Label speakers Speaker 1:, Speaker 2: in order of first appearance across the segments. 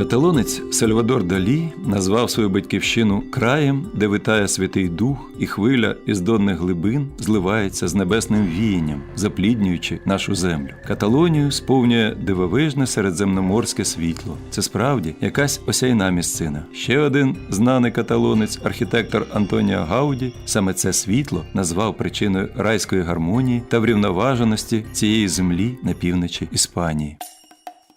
Speaker 1: Каталонець Сальвадор Далі назвав свою батьківщину краєм, де витає святий дух, і хвиля із донних глибин зливається з небесним віянням, запліднюючи нашу землю. Каталонію сповнює дивовижне середземноморське світло. Це справді якась осяйна місцина. Ще один знаний каталонець, архітектор Антоніо Гауді, саме це світло назвав причиною райської гармонії та врівноваженості цієї землі на півночі Іспанії.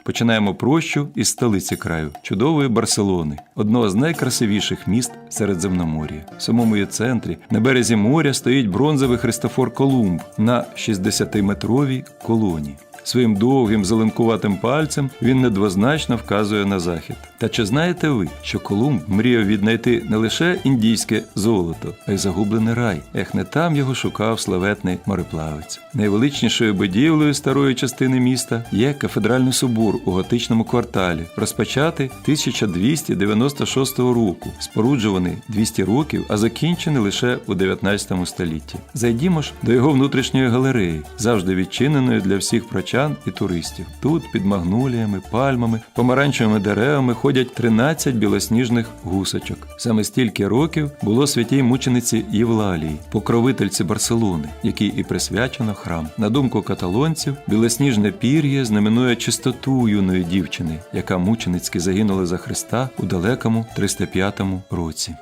Speaker 1: Починаємо прощу із столиці краю, чудової Барселони, одного з найкрасивіших міст Середземномор'я. В самому її центрі на березі моря стоїть бронзовий Христофор Колумб на 60-метровій колоні. Своїм довгим зеленкуватим пальцем він недвозначно вказує на захід. Та чи знаєте ви, що Колумб мріяв віднайти не лише індійське золото, а й загублений рай? Ех, не там його шукав славетний мореплавець. Найвеличнішою будівлею старої частини міста є кафедральний собор у готичному кварталі, розпочатий 1296 року, споруджуваний 200 років, а закінчений лише у 19 столітті. Зайдімо ж до його внутрішньої галереї, завжди відчиненої для всіх прочан і туристів. Тут під магноліями, пальмами, помаранчевими деревами ходять 13 білосніжних гусочок. Саме стільки років було святій мучениці Євлалії, покровительці Барселони, якій і присвячено храм. На думку каталонців, білосніжне пір'я знаменує чистоту юної дівчини, яка мученицьки загинула за Христа у далекому 305 році.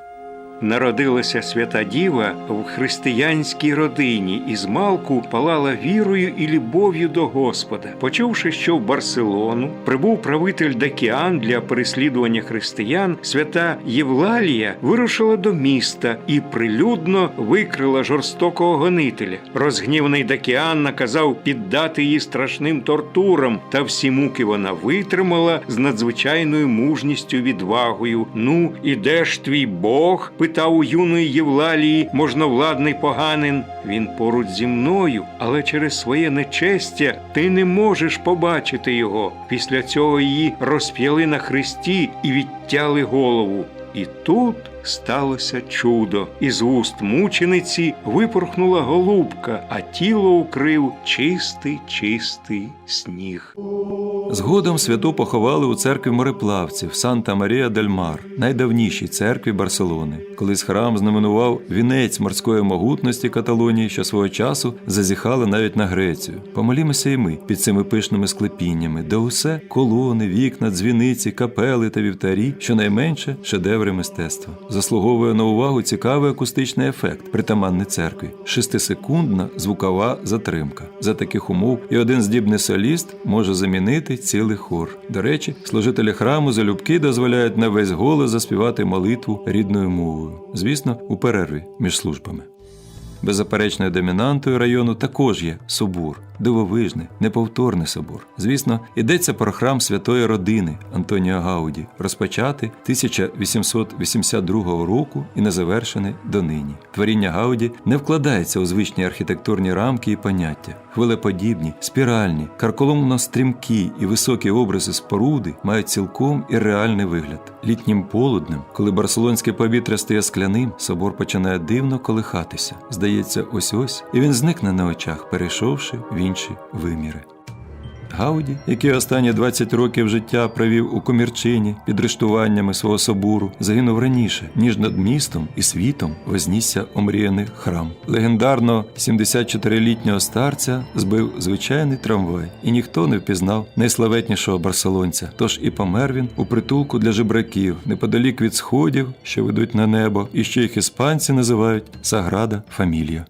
Speaker 2: Народилася свята діва в християнській родині і змалку палала вірою і любов'ю до Господа. Почувши, що в Барселону прибув правитель Дакіан для переслідування християн, свята Євлалія вирушила до міста і прилюдно викрила жорстокого гонителя. Розгніваний Дакіан наказав піддати її страшним тортурам, та всі муки вона витримала з надзвичайною мужністю відвагою. Ну, і де ж твій Бог? Питав у юної Євлалії можновладний поганин. Він поруч зі мною, але через своє нечестя ти не можеш побачити його. Після цього її розп'яли на хресті і відтяли голову. І тут сталося чудо. Із вуст мучениці випорхнула голубка, а тіло укрив чистий, чистий сніг.
Speaker 1: Згодом святу поховали у церкві мореплавців Санта Марія дель Мар, найдавнішій церкві Барселони. Колись храм знаменував вінець морської могутності Каталонії, що свого часу зазіхали навіть на Грецію. Помолімося і ми під цими пишними склепіннями, де усе колони, вікна, дзвіниці, капели та вівтарі, щонайменше шедеври мистецтва. Заслуговує на увагу цікавий акустичний ефект притаманний церкві, шестисекундна звукова затримка. За таких умов і один здібний соліст може замінити цілий хор. До речі, служителі храму залюбки дозволяють на весь голос заспівати молитву рідною мовою, звісно, у перерві між службами. Беззаперечною домінантою району також є собор, дивовижний, неповторний собор. Звісно, йдеться про храм святої родини Антоніо Гауді, розпочатий 1882 року і не завершений донині. Творіння Гауді не вкладається у звичні архітектурні рамки і поняття. Хвилеподібні, спіральні, карколомно стрімкі і високі образи споруди мають цілком і реальний вигляд. Літнім полуднем, коли барселонське повітря стає скляним, собор починає дивно колихатися. Здається, ось ось, і він зникне на очах, перейшовши в інші виміри. Гауді, який останні 20 років життя провів у комірчині під рештуваннями свого собору, загинув раніше, ніж над містом і світом вознісся омріяний храм. Легендарно 74-літнього старця збив звичайний трамвай, і ніхто не впізнав найславетнішого барселонця. Тож і помер він у притулку для жебраків, неподалік від сходів, що ведуть на небо, і що їх іспанці називають Саграда Фамілія.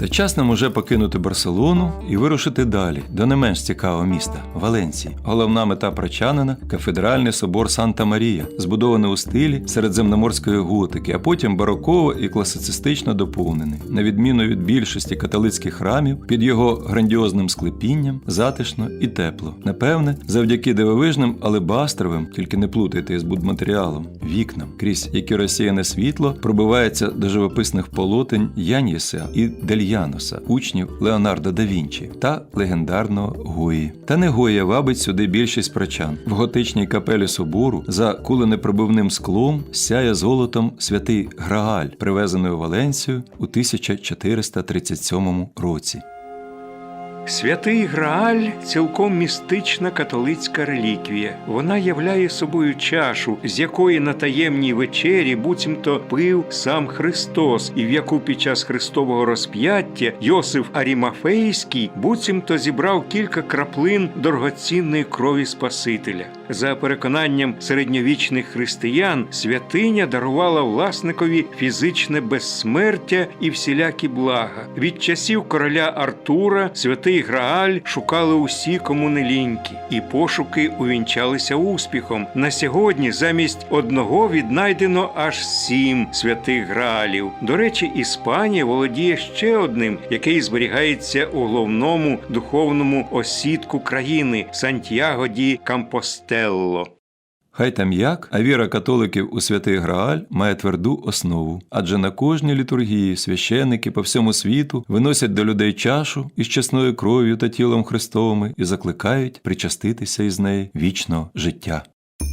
Speaker 1: Та час нам уже покинути Барселону і вирушити далі до не менш цікавого міста Валенції. Головна мета прочанина кафедральний собор Санта Марія, збудований у стилі середземноморської готики, а потім бароково і класицистично доповнений. На відміну від більшості католицьких храмів, під його грандіозним склепінням затишно і тепло. Напевне, завдяки дивовижним алебастровим, тільки не плутайте із будматеріалом, вікнам, крізь які розсіяне світло пробивається до живописних полотень Яньєса і Дель Яноса, учнів Леонардо да Вінчі та легендарного Гої. Та не Гоя вабить сюди більшість прочан. В готичній капелі собору за куленепробивним склом сяє золотом святий Грааль, привезений у Валенцію у 1437 році.
Speaker 2: Святий Грааль цілком містична католицька реліквія. Вона являє собою чашу, з якої на таємній вечері буцімто пив сам Христос, і в яку під час Христового розп'яття Йосиф Арімафейський буцімто зібрав кілька краплин дорогоцінної крові Спасителя. За переконанням середньовічних християн, святиня дарувала власникові фізичне безсмертя і всілякі блага. Від часів короля Артура святий Грааль шукали усі, кому не ліньки, і пошуки увінчалися успіхом. На сьогодні замість одного віднайдено аж сім святих Граалів. До речі, Іспанія володіє ще одним, який зберігається у головному духовному осідку країни Сантьяго ді Кампостелло.
Speaker 1: Хай там як, а віра католиків у святий Грааль має тверду основу, адже на кожній літургії священники по всьому світу виносять до людей чашу із чесною кров'ю та тілом Христовими і закликають причаститися із неї вічного життя.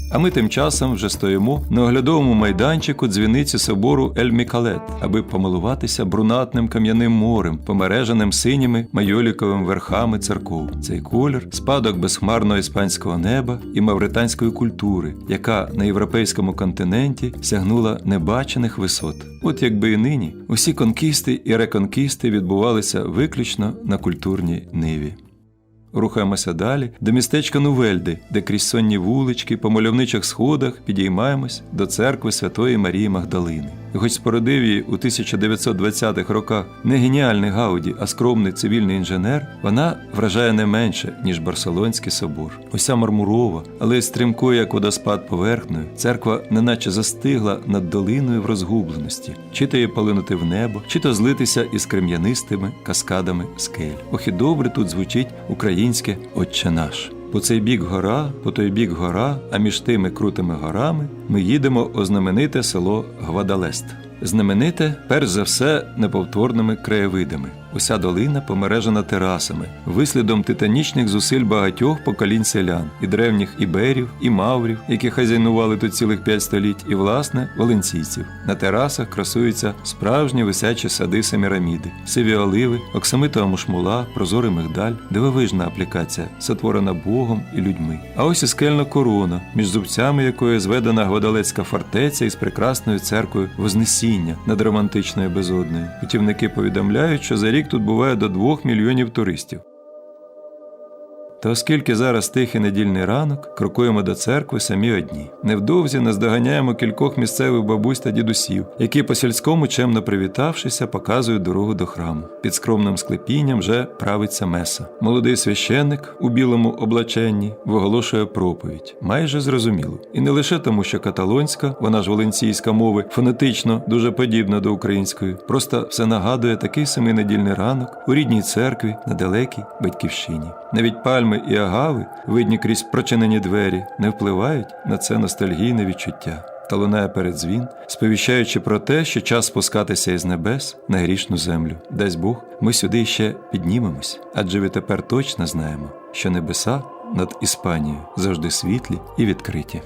Speaker 1: А ми тим часом вже стоїмо на оглядовому майданчику дзвіниці собору Ель Мікалет, аби помилуватися брунатним кам'яним морем, помереженим синіми майоліковими верхами церков. Цей колір спадок безхмарного іспанського неба і мавританської культури, яка на європейському континенті сягнула небачених висот. От якби і нині усі конкісти і реконкісти відбувалися виключно на культурній ниві. Рухаємося далі до містечка Нувельди, де крізь сонні вулички по мальовничих сходах підіймаємось до церкви Святої Марії Магдалини. Хоч спородив її у 1920-х роках не геніальний Гауді, а скромний цивільний інженер, вона вражає не менше, ніж Барселонський собор. Уся мармурова, але стрімкою, як водоспад поверхнею, церква неначе застигла над долиною в розгубленості, чи то її полинути в небо, чи то злитися із крем'янистими каскадами скель. Ох і добре тут звучить українське Отче наш. По цей бік гора, по той бік гора, а між тими крутими горами ми їдемо у знамените село Гвадалест. Знамените, перш за все, неповторними краєвидами. Уся долина помережена терасами, вислідом титанічних зусиль багатьох поколінь селян, і древніх іберів, і маврів, які хазяйнували тут цілих п'ять століть, і власне валенційців. На терасах красуються справжні висячі сади семіраміди, сиві оливи, оксамитова мушмула, прозорий мигдаль, дивовижна аплікація, сотворена Богом і людьми. А ось і скельна корона, між зубцями якої зведена Гвадалецька фортеця із прекрасною церквою Вознесіння над романтичною безодною. Путівники повідомляють, що за рік тут буває до 2 мільйонів туристів. Та оскільки зараз тихий недільний ранок, крокуємо до церкви самі одні. Невдовзі наздоганяємо кількох місцевих бабусь та дідусів, які по сільському чемно привітавшися, показують дорогу до храму. Під скромним склепінням вже правиться меса. Молодий священник у білому облаченні виголошує проповідь, майже зрозуміло. І не лише тому, що каталонська, вона ж валенційська мови, фонетично дуже подібна до української, просто все нагадує такий самий недільний ранок у рідній церкві на далекій батьківщині. Навіть пальми і агави, видні крізь прочинені двері, не впливають на це ностальгійне відчуття. Та лунає передзвін, сповіщаючи про те, що час спускатися із небес на грішну землю. Дасть Бог, ми сюди ще піднімемось, адже ви тепер точно знаємо, що небеса над Іспанією завжди світлі і відкриті.